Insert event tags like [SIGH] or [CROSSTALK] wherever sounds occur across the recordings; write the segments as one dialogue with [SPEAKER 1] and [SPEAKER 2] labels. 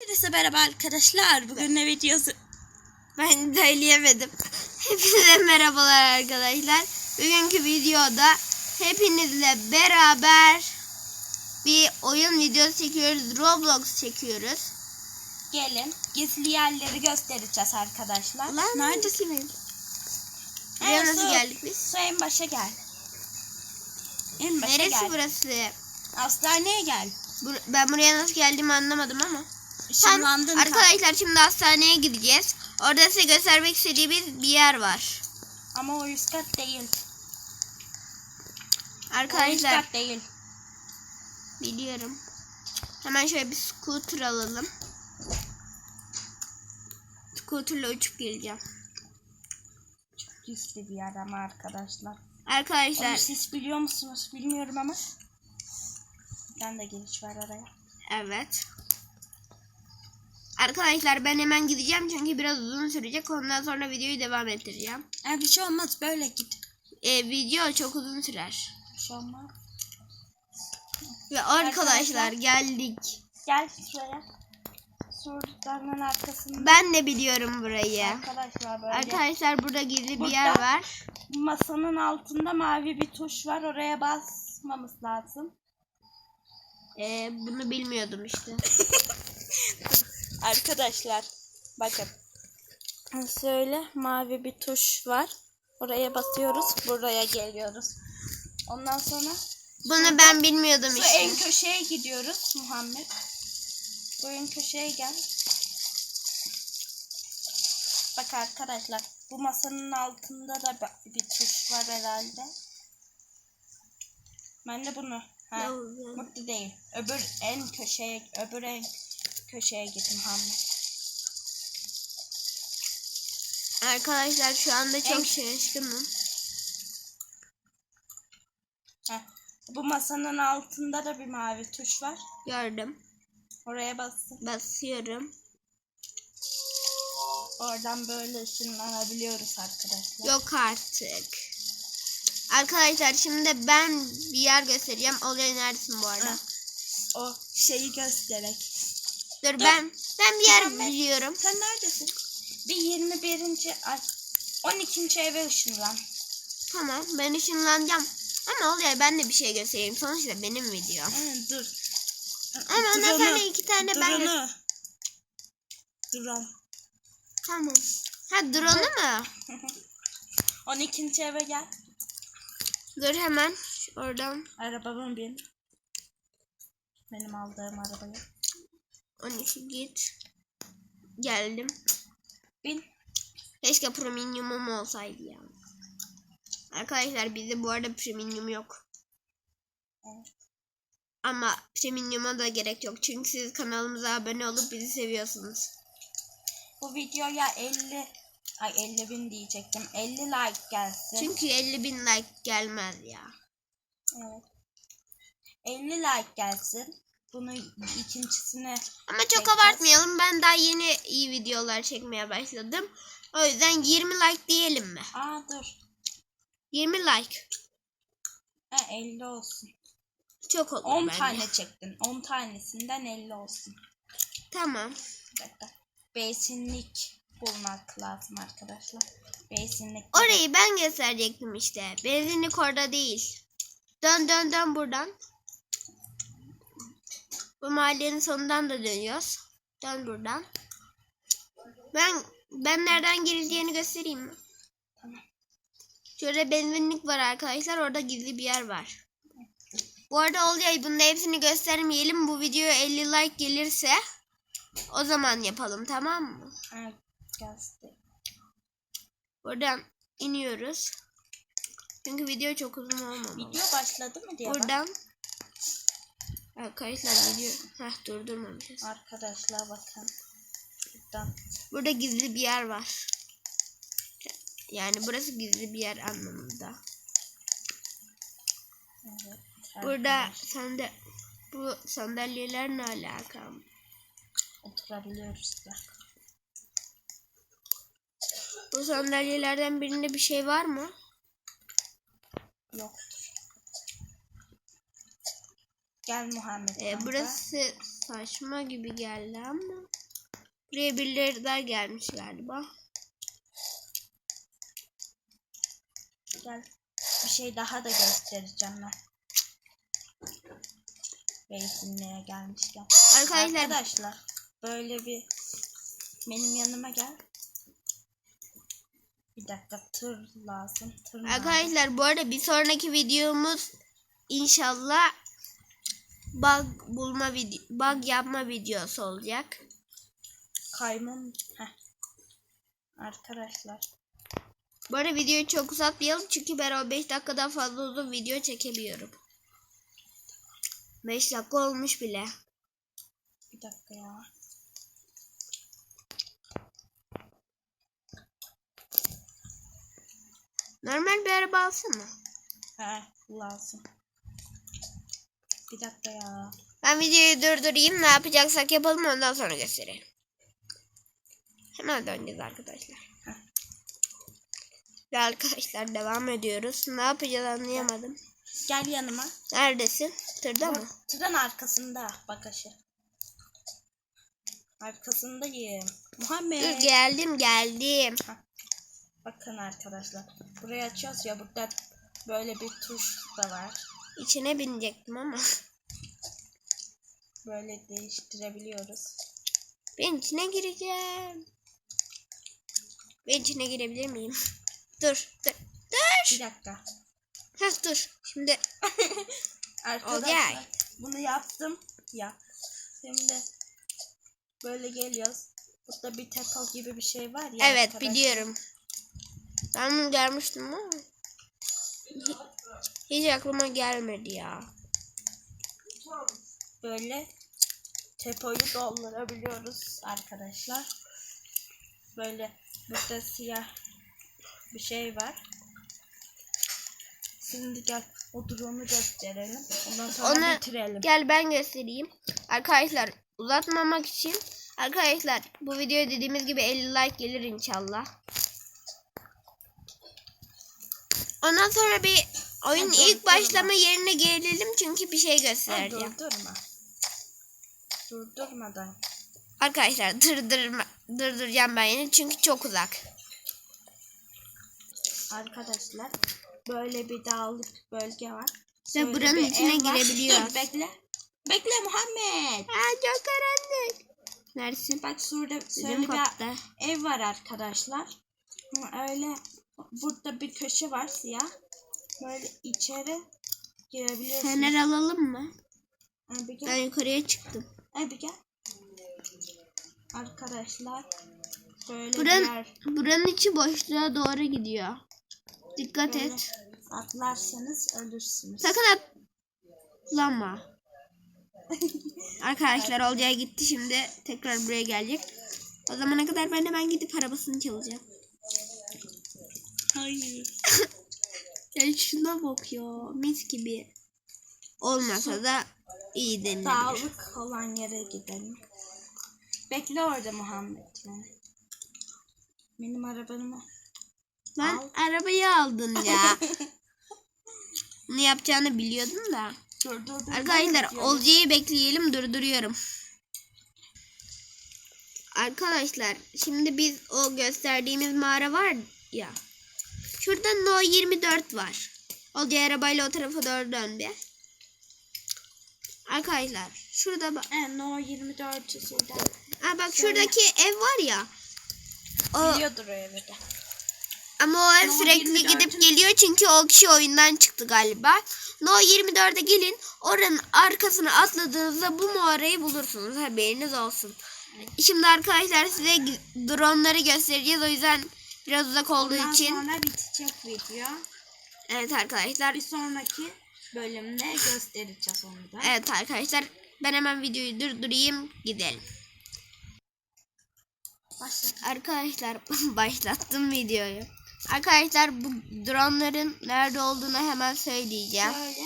[SPEAKER 1] Herkese merhaba arkadaşlar. Bugün ne videosu?
[SPEAKER 2] Ben söyleyemedim. Hepinize merhabalar arkadaşlar. Bugünkü videoda hepinizle beraber bir oyun videosu çekiyoruz. Roblox çekiyoruz.
[SPEAKER 1] Gelin gizli yerleri göstereceğiz arkadaşlar.
[SPEAKER 2] Lan neredesiniz? Buraya
[SPEAKER 1] En
[SPEAKER 2] nasıl geldik biz?
[SPEAKER 1] Su en başa gel. En başa
[SPEAKER 2] Neresi
[SPEAKER 1] gel.
[SPEAKER 2] burası?
[SPEAKER 1] Hastaneye gel.
[SPEAKER 2] Bur- ben buraya nasıl geldiğimi anlamadım ama.
[SPEAKER 1] Işınlandın.
[SPEAKER 2] Tamam, arkadaşlar şimdi hastaneye gideceğiz. Orada size göstermek istediğimiz bir yer var.
[SPEAKER 1] Ama o üst kat değil. O üst
[SPEAKER 2] Arkadaşlar
[SPEAKER 1] kat değil.
[SPEAKER 2] biliyorum. Hemen şöyle bir scooter alalım. Scooterla uçup geleceğim.
[SPEAKER 1] Gizli bir yer ama arkadaşlar.
[SPEAKER 2] Arkadaşlar
[SPEAKER 1] Onu siz biliyor musunuz bilmiyorum ama. Ben de giriş var oraya.
[SPEAKER 2] evet. Arkadaşlar ben hemen gideceğim çünkü biraz uzun sürecek. Ondan sonra videoyu devam ettireceğim.
[SPEAKER 1] E, bir şey olmaz böyle git.
[SPEAKER 2] Ee, video çok uzun sürer.
[SPEAKER 1] Bir şey olmaz.
[SPEAKER 2] Ve arkadaşlar
[SPEAKER 1] Arkadaşlar.
[SPEAKER 2] geldik.
[SPEAKER 1] Gel şuraya. Surdanın arkasında.
[SPEAKER 2] Ben de biliyorum burayı.
[SPEAKER 1] Arkadaşlar böyle.
[SPEAKER 2] Arkadaşlar burada gizli bir
[SPEAKER 1] Burada-
[SPEAKER 2] yer var.
[SPEAKER 1] Masanın altında mavi bir tuş var. Oraya basmamız lazım.
[SPEAKER 2] Ee, bunu bilmiyordum işte. [LAUGHS]
[SPEAKER 1] Arkadaşlar bakın. Şöyle mavi bir tuş var. Oraya basıyoruz. Buraya geliyoruz. Ondan sonra
[SPEAKER 2] Bunu ben bilmiyordum
[SPEAKER 1] şu
[SPEAKER 2] işte.
[SPEAKER 1] en köşeye gidiyoruz Muhammed. Bu en köşeye gel. Bak arkadaşlar bu masanın altında da bir- tuş var herhalde. Ben de bunu. Ha, mutlu değil. Öbür en köşeye, öbür en köşeye git Muhammed.
[SPEAKER 2] Arkadaşlar şu anda çok
[SPEAKER 1] En-
[SPEAKER 2] şaşkınım.
[SPEAKER 1] Heh. Bu masanın altında da bir mavi tuş var.
[SPEAKER 2] Gördüm.
[SPEAKER 1] Oraya bassın.
[SPEAKER 2] Basıyorum.
[SPEAKER 1] Oradan böyle ışınlanabiliyoruz arkadaşlar.
[SPEAKER 2] Yok artık. Arkadaşlar şimdi ben bir yer göstereceğim. Olay neredesin bu arada?
[SPEAKER 1] Ha. O şeyi göstererek.
[SPEAKER 2] Dur, ben ben bir yer
[SPEAKER 1] Muhammed.
[SPEAKER 2] biliyorum.
[SPEAKER 1] Sen neredesin? Bir 21. ay 12. eve ışınlan.
[SPEAKER 2] Tamam ben ışınlanacağım. Ama olay ben de bir şey göstereyim. Sonuçta benim video.
[SPEAKER 1] Hı, dur.
[SPEAKER 2] Ama ondan sonra iki tane ben gö-
[SPEAKER 1] drone'u. Drone.
[SPEAKER 2] Tamam. Ha drone'u mu? [LAUGHS]
[SPEAKER 1] 12. eve gel.
[SPEAKER 2] Dur hemen oradan
[SPEAKER 1] Arabamı bin. Benim aldığım arabaya.
[SPEAKER 2] 12 git. Geldim.
[SPEAKER 1] Bin.
[SPEAKER 2] Keşke premiumum olsaydı ya. Arkadaşlar bizde bu arada premium yok.
[SPEAKER 1] Evet.
[SPEAKER 2] Ama premium'a da gerek yok. Çünkü siz kanalımıza abone olup bizi seviyorsunuz.
[SPEAKER 1] Bu videoya 50 ay 50 bin diyecektim. 50 like gelsin.
[SPEAKER 2] Çünkü 50 bin like gelmez ya.
[SPEAKER 1] Evet. 50 like gelsin. Bunu ikincisine
[SPEAKER 2] Ama çok
[SPEAKER 1] Çekeceğiz.
[SPEAKER 2] abartmayalım. Ben daha yeni iyi videolar çekmeye başladım. O yüzden 20 like diyelim mi?
[SPEAKER 1] Aa dur.
[SPEAKER 2] 20 like.
[SPEAKER 1] Ha 50 olsun.
[SPEAKER 2] Çok olur
[SPEAKER 1] 10
[SPEAKER 2] bence.
[SPEAKER 1] tane çektin. 10 tanesinden 50 olsun.
[SPEAKER 2] Tamam.
[SPEAKER 1] Bir dakika. Besinlik bulmak lazım arkadaşlar. Besinlik.
[SPEAKER 2] Orayı ben gösterecektim işte. Benzinlik orada değil. Dön dön dön buradan. Bu mahallenin sonundan da dönüyoruz. Dön buradan. Ben ben nereden girileceğini göstereyim mi?
[SPEAKER 1] Tamam.
[SPEAKER 2] Şöyle benzinlik var arkadaşlar. Orada gizli bir yer var. Bu arada olacak. Bunda hepsini göstermeyelim. Bu videoya 50 like gelirse o zaman yapalım tamam mı?
[SPEAKER 1] Gelsin.
[SPEAKER 2] Buradan iniyoruz. Çünkü video çok uzun olmamalı.
[SPEAKER 1] Video başladı mı diye bak.
[SPEAKER 2] Buradan Arkadaşlar video Heh, durdurmamışız.
[SPEAKER 1] Arkadaşlar bakın. Buradan.
[SPEAKER 2] Burada gizli bir yer var. Yani burası gizli bir yer anlamında.
[SPEAKER 1] Evet.
[SPEAKER 2] Burada sande bu sandalyeler ne alaka?
[SPEAKER 1] oturabiliyoruz da.
[SPEAKER 2] Bu sandalyelerden birinde bir şey var mı?
[SPEAKER 1] Yoktur. Gel Muhammed.
[SPEAKER 2] Ee,
[SPEAKER 1] kanka.
[SPEAKER 2] burası saçma gibi geldi ama. Buraya birileri daha gelmiş galiba.
[SPEAKER 1] Gel. Bir şey daha da göstereceğim ben. Beyzinliğe gelmişken.
[SPEAKER 2] Arkadaşlar
[SPEAKER 1] Arkadaşlar böyle bir benim yanıma gel. Bir dakika tır lazım. Tır lazım.
[SPEAKER 2] Arkadaşlar bu arada bir sonraki videomuz inşallah bug bulma video bug yapma videosu olacak.
[SPEAKER 1] Kaymun. Heh. Arkadaşlar.
[SPEAKER 2] Bu arada videoyu çok uzatmayalım çünkü ben 15 dakikadan fazla uzun video çekemiyorum. 5 dakika olmuş bile.
[SPEAKER 1] Bir dakika ya.
[SPEAKER 2] Normal bir araba alsana.
[SPEAKER 1] He lazım. Bir dakika ya.
[SPEAKER 2] Ben videoyu durdurayım ne yapacaksak yapalım ondan sonra gösterelim. Hemen döneceğiz arkadaşlar.
[SPEAKER 1] Heh.
[SPEAKER 2] Ve arkadaşlar devam ediyoruz. Ne yapacağız anlayamadım.
[SPEAKER 1] Gel yanıma.
[SPEAKER 2] Neredesin? Tırda mı?
[SPEAKER 1] Bak, Tırın arkasında bagaşı. Arkasındayım. Muhammed.
[SPEAKER 2] Dur geldim geldim.
[SPEAKER 1] Bakın arkadaşlar. Burayı açıyoruz ya burada böyle bir tuş da var.
[SPEAKER 2] İçine binecektim ama. [LAUGHS]
[SPEAKER 1] Böyle değiştirebiliyoruz.
[SPEAKER 2] Ben içine gireceğim. Ben içine girebilir miyim? [LAUGHS] dur dur. Dur.
[SPEAKER 1] Bir dakika.
[SPEAKER 2] Heh dur. Şimdi [LAUGHS]
[SPEAKER 1] Arkadaşlar
[SPEAKER 2] Olcay.
[SPEAKER 1] bunu yaptım ya. Şimdi böyle geliyoruz. Burada bir tepo gibi bir şey var ya.
[SPEAKER 2] evet
[SPEAKER 1] arkadaşlar.
[SPEAKER 2] biliyorum. Ben bunu görmüştüm ama hiç, aklıma gelmedi ya.
[SPEAKER 1] Böyle tepoyu doldurabiliyoruz arkadaşlar. Böyle burada siyah bir şey var. Şimdi gel o drone'u gösterelim. Ondan sonra
[SPEAKER 2] Onu
[SPEAKER 1] bitirelim.
[SPEAKER 2] gel ben göstereyim. Arkadaşlar uzatmamak için arkadaşlar bu videoya dediğimiz gibi 50 like gelir inşallah. Ondan sonra bir oyun
[SPEAKER 1] Ha,
[SPEAKER 2] ilk başlama yerine gelelim çünkü bir şey
[SPEAKER 1] Ha,
[SPEAKER 2] göstereceğim.
[SPEAKER 1] durdurma. Durdurmadan.
[SPEAKER 2] Arkadaşlar durdurma, durduracağım ben yine çünkü çok uzak.
[SPEAKER 1] Arkadaşlar böyle bir dağlık bölge var.
[SPEAKER 2] Ve buranın içine girebiliyoruz.
[SPEAKER 1] Dur bekle. Bekle Muhammed.
[SPEAKER 2] Aa çok karanlık. Neredesin?
[SPEAKER 1] Bak şurada şöyle bir ev var arkadaşlar. Öyle burada bir köşe var siyah. Böyle içeri girebiliyorsunuz.
[SPEAKER 2] Fener alalım mı?
[SPEAKER 1] Ha, bir
[SPEAKER 2] Ben
[SPEAKER 1] gel.
[SPEAKER 2] yukarıya çıktım.
[SPEAKER 1] Ha, bir gel. Arkadaşlar böyle
[SPEAKER 2] Buranın,
[SPEAKER 1] yer.
[SPEAKER 2] buranın içi boşluğa doğru gidiyor. Dikkat
[SPEAKER 1] Böyle
[SPEAKER 2] et.
[SPEAKER 1] atlarsanız ölürsünüz.
[SPEAKER 2] Sakın atlama. [LAUGHS] Arkadaşlar Olcay gitti şimdi. Tekrar buraya gelecek. O zamana kadar ben de ben gidip arabasını çalacağım.
[SPEAKER 1] Hayır.
[SPEAKER 2] Ya şuna bak ya. Mis gibi. Olmasa da iyi denilebilir.
[SPEAKER 1] Dağlık olan yere gidelim. Bekle orada Muhammed. yani. Benim arabamı
[SPEAKER 2] Lan
[SPEAKER 1] Al.
[SPEAKER 2] arabayı aldın ya. [LAUGHS] Bunu yapacağını biliyordum da.
[SPEAKER 1] dur dur dur.
[SPEAKER 2] Arkadaşlar
[SPEAKER 1] ol
[SPEAKER 2] Olcay'ı bekleyelim durduruyorum. Arkadaşlar şimdi biz o gösterdiğimiz mağara var ya. Şurada No 24 var. Olcay arabayla o tarafa doğru döndü. Arkadaşlar şurada bak.
[SPEAKER 1] E, no 24 şurada.
[SPEAKER 2] Aa, bak şuradaki ev var ya. O,
[SPEAKER 1] Biliyordur o evi de.
[SPEAKER 2] ama o ev
[SPEAKER 1] No
[SPEAKER 2] sürekli
[SPEAKER 1] 24'ün
[SPEAKER 2] gidip geliyor çünkü o kişi oyundan çıktı galiba. No 24'e gelin. Oranın arkasına atladığınızda bu mağarayı bulursunuz. Haberiniz olsun. Şimdi arkadaşlar size dronları göstereceğiz. O yüzden biraz uzak olduğu
[SPEAKER 1] Ondan
[SPEAKER 2] için.
[SPEAKER 1] sonra bitecek video.
[SPEAKER 2] Evet arkadaşlar.
[SPEAKER 1] Bir sonraki bölümde göstereceğiz onu da.
[SPEAKER 2] Evet arkadaşlar. Ben hemen videoyu durdurayım. Gidelim.
[SPEAKER 1] Başla.
[SPEAKER 2] Arkadaşlar [LAUGHS] başlattım videoyu. Arkadaşlar bu dronların nerede olduğunu hemen söyleyeceğim.
[SPEAKER 1] Şöyle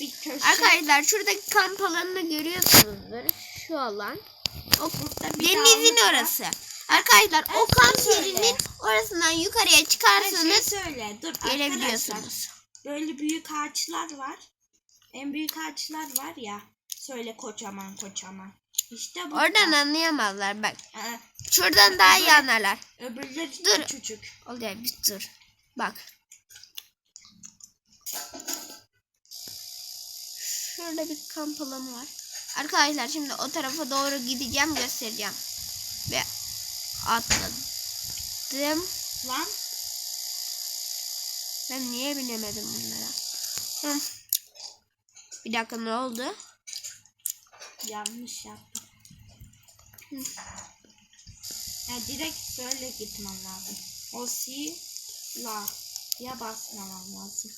[SPEAKER 1] bir köşe.
[SPEAKER 2] Arkadaşlar şuradaki kamp alanını görüyorsunuzdur. Şu alan. O
[SPEAKER 1] Burada
[SPEAKER 2] denizin
[SPEAKER 1] dağlık var.
[SPEAKER 2] Arkadaşlar o kamp yerinin orasından yukarıya
[SPEAKER 1] Her şey
[SPEAKER 2] çıkarsanız
[SPEAKER 1] söyle. Dur
[SPEAKER 2] gelebiliyorsunuz.
[SPEAKER 1] Böyle büyük ağaçlar var. En büyük ağaçlar var ya. Söyle kocaman kocaman. İşte bu.
[SPEAKER 2] Oradan anlayamazlar bak.
[SPEAKER 1] Ee,
[SPEAKER 2] Şuradan daha iyi anlarlar.
[SPEAKER 1] öbürleri
[SPEAKER 2] Dur.
[SPEAKER 1] küçücük.
[SPEAKER 2] Olcay bir dur. Bak. Şurada bir kamp alanı var. Arkadaşlar şimdi o tarafa doğru gideceğim göstereceğim. Ve atladım.
[SPEAKER 1] Lan
[SPEAKER 2] Ben niye binemedim bunlara? Hı. Bir dakika ne oldu?
[SPEAKER 1] yanlış yaptım.
[SPEAKER 2] Hı.
[SPEAKER 1] Ya direkt böyle gitmem lazım. O si la ya basmamam lazım.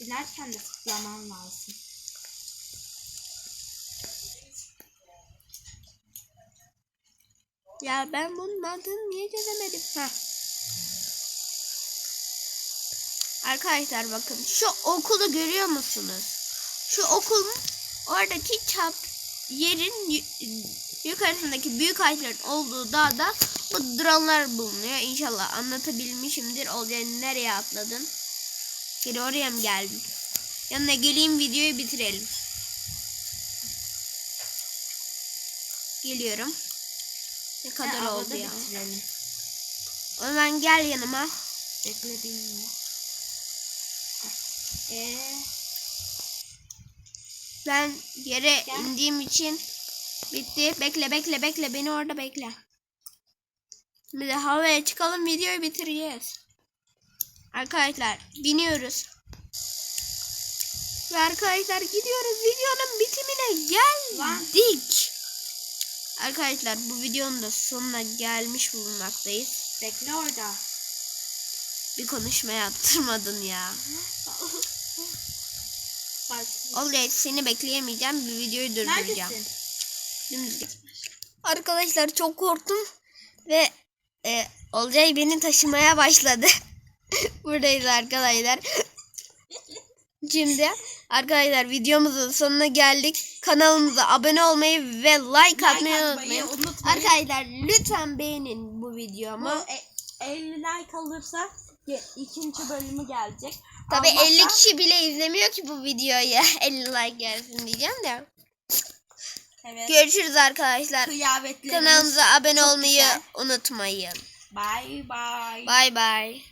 [SPEAKER 1] Binerken de tıklamam lazım.
[SPEAKER 2] Ya ben bunun mantığını niye çözemedim? Heh. Arkadaşlar bakın şu okulu görüyor musunuz? Şu okul oradaki çap yerin yu- yukarısındaki büyük ağaçların olduğu dağda bu dronlar bulunuyor. İnşallah anlatabilmişimdir. Olcay nereye atladın? Geri oraya mı geldin? Yanına geleyim videoyu bitirelim. Geliyorum. Ne kadar
[SPEAKER 1] Ha,
[SPEAKER 2] oldu ya?
[SPEAKER 1] bitirelim.
[SPEAKER 2] O zaman gel yanıma.
[SPEAKER 1] Bekle bilmiyor. Eee
[SPEAKER 2] Ben yere
[SPEAKER 1] Gel.
[SPEAKER 2] indiğim için bitti. Bekle bekle bekle beni orada bekle. Bir de havaya çıkalım videoyu bitireceğiz. Arkadaşlar biniyoruz. Ve arkadaşlar gidiyoruz videonun bitimine geldik. Arkadaşlar bu videonun da sonuna gelmiş bulunmaktayız.
[SPEAKER 1] bekle orada.
[SPEAKER 2] Bir konuşma yaptırmadın ya. Oley seni bekleyemeyeceğim. Bir videoyu durduracağım.
[SPEAKER 1] Neredesin?
[SPEAKER 2] Dümdüz git. Arkadaşlar çok korktum ve e, Olcay beni taşımaya başladı. [LAUGHS] Buradayız arkadaşlar. Şimdi arkadaşlar videomuzun sonuna geldik. Kanalımıza abone olmayı ve like atmayı
[SPEAKER 1] atmayı
[SPEAKER 2] unutmayın.
[SPEAKER 1] unutmayın.
[SPEAKER 2] Arkadaşlar lütfen beğenin bu
[SPEAKER 1] Bu
[SPEAKER 2] videomu.
[SPEAKER 1] e, 50 like alırsa ikinci bölümü gelecek.
[SPEAKER 2] Tabi
[SPEAKER 1] Almazsa-
[SPEAKER 2] 50 kişi bile izlemiyor ki bu videoyu. [LAUGHS] 50 like gelsin diyeceğim de.
[SPEAKER 1] Evet.
[SPEAKER 2] Görüşürüz arkadaşlar. Kanalımıza abone olmayı
[SPEAKER 1] güzel.
[SPEAKER 2] unutmayın.
[SPEAKER 1] Bye bye.
[SPEAKER 2] Bay bay.